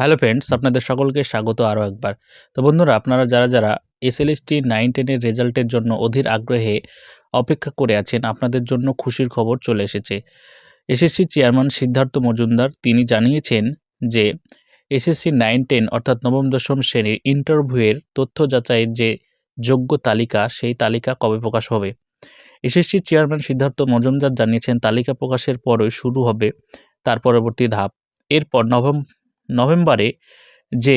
Hello friends, আপনাদের সকলকে স্বাগত আরও একবার। তো বন্ধুরা, আপনারা যারা যারা এসএলএসটি নাইন টেনের রেজাল্টের জন্য অধীর আগ্রহে অপেক্ষা করে আছেন, আপনাদের জন্য খুশির খবর চলে এসেছে। এসএসসি চেয়ারম্যান সিদ্ধার্থ মজুমদার, তিনি জানিয়েছেন যে এসএসসি নাইন টেন অর্থাৎ নবম দশম শ্রেণির ইন্টারভিউয়ের তথ্য যাচাইয়ের যে যোগ্য তালিকা, সেই তালিকা কবে প্রকাশ হবে? এসএসসি চেয়ারম্যান সিদ্ধার্থ মজুমদার জানিয়েছেন, তালিকা প্রকাশের পরই শুরু হবে, তার পরবর্তী ধাপ। এরপর নভেম নভেম্বরে যে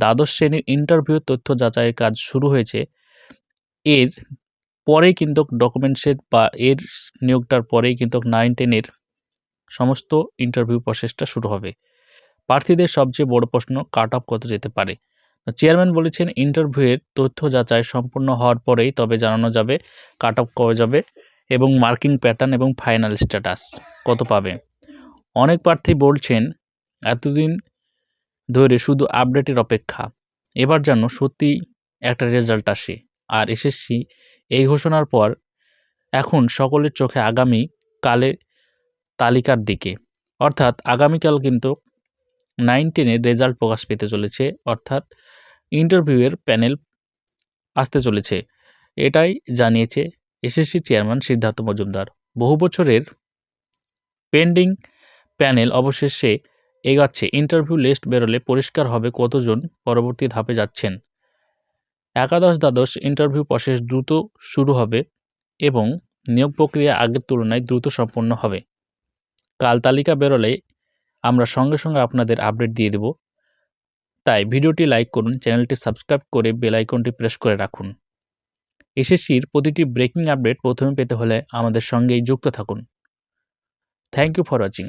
দ্বাদশ শ্রেণির ইন্টারভিউ তথ্য যাচাইয়ের কাজ শুরু হয়েছে, এর পরেই কিন্তু ডকুমেন্টসের বা এর নিয়োগটার পরেই কিন্তু নাইন টেনের সমস্ত ইন্টারভিউ প্রসেসটা শুরু হবে। প্রার্থীদের সবচেয়ে বড় প্রশ্ন কাট অফ কত যেতে পারে? চেয়ারম্যান বলেছেন ইন্টারভিউয়ের তথ্য যাচাই সম্পূর্ণ হওয়ার পরেই তবে জানানো যাবে কাট অফ কবে যাবে এবং মার্কিং প্যাটার্ন এবং ফাইনাল স্ট্যাটাস কত পাবে। অনেক প্রার্থী বলছেন, এতদিন ধরে শুধু আপডেটের অপেক্ষা। এবার যেন সত্যি একটা রেজাল্ট আসে। আর এসএসসি এই ঘোষণার পর এখন সকলের চোখে আগামী কালের তালিকার দিকে। অর্থাৎ আগামীকাল কিন্তু নাইন টেনের রেজাল্ট প্রকাশ পেতে চলেছে। অর্থাৎ ইন্টারভিউয়ের প্যানেল আসতে চলেছে। এটাই জানিয়েছে এসএসসি চেয়ারম্যান সিদ্ধার্থ মজুমদার। বহু বছরের পেন্ডিং প্যানেল অবশেষে এগাচ্ছে। ইন্টারভিউ লিস্ট বেরোলে পরিষ্কার হবে কতজন পরবর্তী ধাপে যাচ্ছেন। একাদশ দ্বাদশ ইন্টারভিউ প্রসেস দ্রুত শুরু হবে এবং নিয়োগ প্রক্রিয়া আগের তুলনায় দ্রুত সম্পন্ন হবে। কাল তালিকা বেরোলে আমরা সঙ্গে সঙ্গে আপনাদের আপডেট দিয়ে দেব। তাই ভিডিওটি লাইক করুন, চ্যানেলটি সাবস্ক্রাইব করে বেল আইকনটি প্রেস করে রাখুন। এসএসসির প্রতিটি ব্রেকিং আপডেট প্রথমে পেতে হলে আমাদের সঙ্গেই যুক্ত থাকুন। Thank you for watching.